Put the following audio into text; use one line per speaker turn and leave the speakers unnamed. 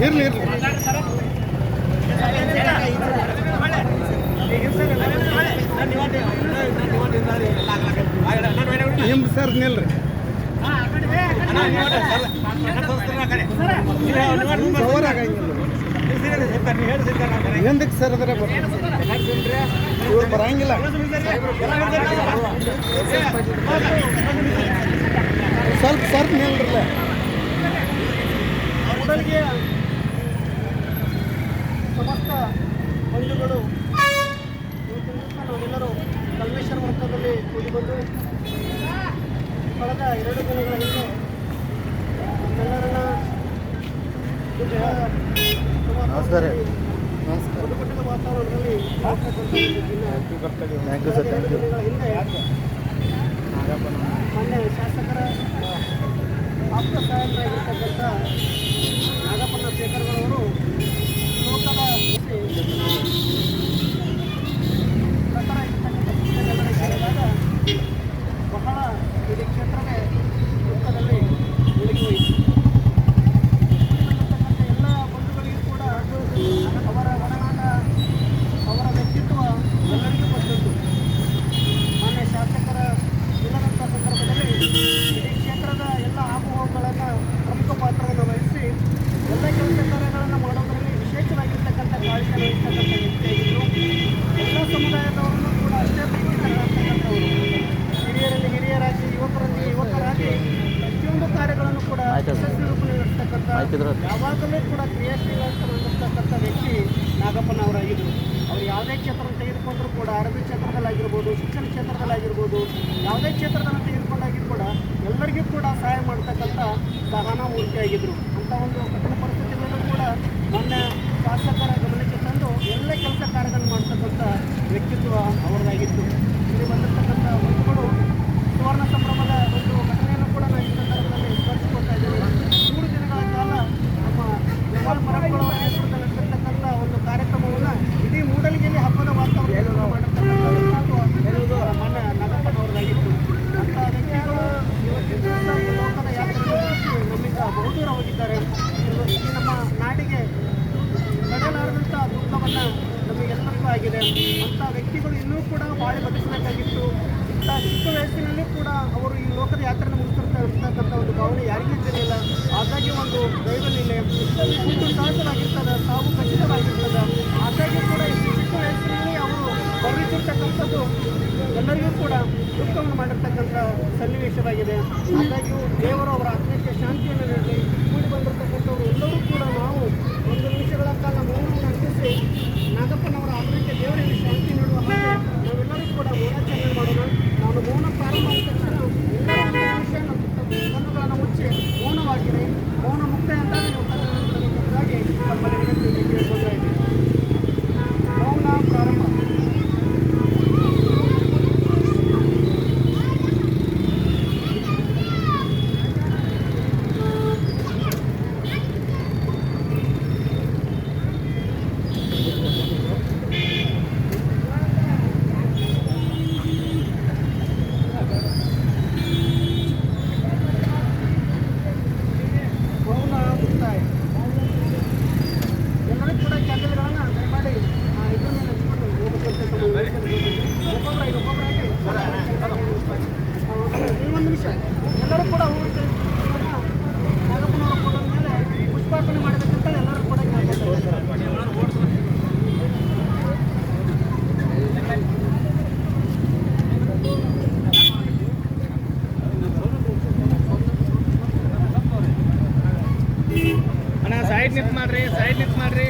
ಇರ್ಲಿ ಇರ್ಲಿ. ನಿಮ್ ಸರ್ ನಿಲ್ರಿ. ಹಿಂದಕ್ಕೆ ಸರ್ ಅದರ ಇವ್ರು ಬರಂಗಿಲ್ಲ. ಸ್ವಲ್ಪ ಸ್ವಲ್ಪ ನಿಲ್ರಲ್ಲ
ಕೂಡಲಿಗೆ ಸಮಸ್ತ ಬಂಧುಗಳು ನಾವೆಲ್ಲರೂ ಕಲ್ಮೇಶ್ವರ ವೃತ್ತದಲ್ಲಿ ಕೂಡಿ ಬಂದು ಕಳೆದ ಎರಡು ದಿನಗಳ ಹಿಂದೆ ನಮ್ಮೆಲ್ಲರನ್ನ ವಾತಾವರಣದಲ್ಲಿ ಹಿಂದೆ ಮಾನ್ಯ ಶಾಸಕರ ಆಪ್ತ ಸಹಾಯಕರಾಗಿರ್ತಕ್ಕಂಥ ನಾಗಪ್ಪನ ಶೇಖರ್ಗಳವರು ಲೋಕದ ವಿಶೇಷವಾಗಿರ್ತಕ್ಕಂಥ ಕಾಳಜಿ ವಹಿಸ್ತಕ್ಕಂಥ ಎಲ್ಲ ಸಮುದಾಯದವರನ್ನು ಕೂಡ ಅಷ್ಟೇ ಪ್ರೀತಿಕರಾಗ್ತಕ್ಕಂಥವರು ಹಿರಿಯರಲ್ಲಿ ಹಿರಿಯರಾಗಿ ಯುವಕರಲ್ಲಿ ಯುವಕರಾಗಿ ಪ್ರತಿಯೊಂದು ಕಾರ್ಯಗಳನ್ನು ಕೂಡ ಯಶಸ್ವಿ ರೂಪದಲ್ಲಿ ನಡೆಸ್ತಕ್ಕಂಥ ಯಾವಾಗಲೂ ಕೂಡ ಕ್ರಿಯಾಶೀಲತಕ್ಕಂಥ ವ್ಯಕ್ತಿ ನಾಗಪ್ಪನವರಾಗಿದ್ದರು ಅವರು ಯಾವುದೇ ಕ್ಷೇತ್ರವನ್ನು ತೆಗೆದುಕೊಂಡರೂ ಕೂಡ ಆರೋಗ್ಯ ಕ್ಷೇತ್ರದಲ್ಲಾಗಿರ್ಬೋದು, ಶಿಕ್ಷಣ ಕ್ಷೇತ್ರದಲ್ಲಾಗಿರ್ಬೋದು ಯಾವುದೇ ಕ್ಷೇತ್ರದಲ್ಲಿ ತೆಗೆದುಕೊಂಡಾಗಿದ್ರು ಕೂಡ ಎಲ್ಲರಿಗೂ ಕೂಡ ಸಹಾಯ ಮಾಡ್ತಕ್ಕಂಥ ಸಹನಾಮೂರ್ತಿಯಾಗಿದ್ದರು ಅಂಥ ಒಂದು ಕಠಿಣ ಪರಿಸ್ಥಿತಿಗಳಲ್ಲೂ ಕೂಡ ನಾಡಿಗೆ ತಡೆಯಲಾರದಂಥ ದುಃಖವನ್ನು ನಮಗೆಲ್ಲರಿಗೂ ಆಗಿದೆ. ಅಂಥ ವ್ಯಕ್ತಿಗಳು ಇನ್ನೂ ಕೂಡ ಬಾಳಿ ಬದುಕಬೇಕಾಗಿತ್ತು. ಇಂಥ ಚಿಕ್ಕ ವಯಸ್ಸಿನಲ್ಲಿ ಕೂಡ ಅವರು ಈ ಲೋಕದ ಯಾತ್ರೆಯನ್ನು ಇರ್ತಕ್ಕಂಥ ಒಂದು ಭಾವನೆ ಯಾರಿಗೂ ಇದ್ದಿರಲಿಲ್ಲ. ಹಾಗಾಗಿ ಒಂದು ದೈವನಿಲೆ ಹುಟ್ಟು ಸಹಜವಾಗಿರ್ತದೆ ಸಾವು ಖಚಿತವಾಗಿರ್ತದೆ. ಹಾಗಾಗಿ ಕೂಡ ಈ ಚಿಕ್ಕ ವಯಸ್ಸಿನಲ್ಲಿ ಅವರು ಬರಲಿಟ್ಟಿರ್ತಕ್ಕಂಥದ್ದು ಎಲ್ಲರಿಗೂ ಕೂಡ ದುಃಖವನ್ನು ಮಾಡಿರ್ತಕ್ಕಂಥ ಸನ್ನಿವೇಶವಾಗಿದೆ. ಹಾಗಾಗಿ ದೇವರು ಅವರ ಆತ್ಮಕ್ಕೆ ಈ ಒಂದು ನಿಮಿಷ ಎಲ್ಲರೂ ಕೂಡ ಹೋಗಿ ನಾಗಪ್ಪನವರ ಫೋಟೋ ಮೇಲೆ ಪುಷ್ಪಾರ್ಪಣೆ ಮಾಡಬೇಕಂತ ಎಲ್ಲರೂ ಕೂಡ ಕೇಳ್ಕೊಳ್ತಾ ಇದ್ದಾರೆ.
ಅಣ್ಣ ಸೈಡ್ ನಿಂತ್ ಮಾಡ್ರಿ ಸೈಡ್ ನಿಂತ್ ಮಾಡ್ರಿ